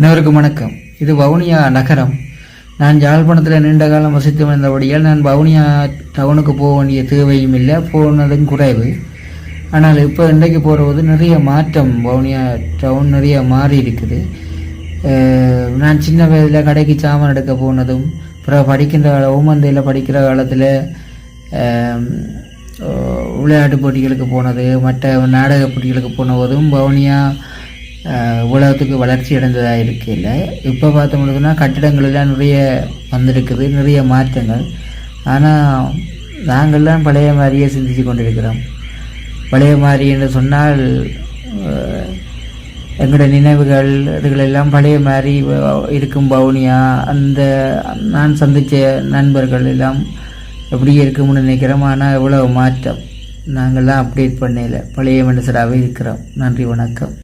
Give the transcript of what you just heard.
அனைவருக்கும் வணக்கம். இது வவுனியா நகரம். நான் யாழ்ப்பாணத்தில் நீண்ட காலம் வசித்து வந்தபடியால் நான் வவுனியா டவுனுக்கு போக வேண்டிய தேவையும் இல்லை போனதும் குறைவு. ஆனால் இப்போ இன்றைக்கு போகிறபோது நிறைய மாற்றம் வவுனியா டவுன் நிறைய மாறி இருக்குது. நான் சின்ன வயதில் கடைக்கு சாமான் எடுக்க போனதும் அப்புறம் படிக்கின்ற கால ஓமந்தையில் படிக்கிற காலத்தில் விளையாட்டு போட்டிகளுக்கு போனது மற்ற நாடக போட்டிகளுக்கு போனதும் வவுனியா உலகத்துக்கு வளர்ச்சி அடைந்ததாக இருக்கையில் இப்போ பார்த்தோம்னா கட்டிடங்கள் எல்லாம் நிறைய வந்திருக்குது நிறைய மாற்றங்கள். ஆனால் நாங்கள்லாம் பழைய மாதிரியே சிந்திச்சு கொண்டிருக்கிறோம். பழைய மாதிரி என்று சொன்னால் எங்களோட நினைவுகள் இதுகளெல்லாம் பழைய மாதிரி இருக்கும் பவுனியா அந்த நான் சந்தித்த நண்பர்கள் எல்லாம் எப்படி இருக்கும்னு நினைக்கிறோம். ஆனால் எவ்வளோ மாற்றம். நாங்கள்லாம் அப்டேட் பண்ணல பழைய மனுஷராகவே இருக்கிறோம். நன்றி வணக்கம்.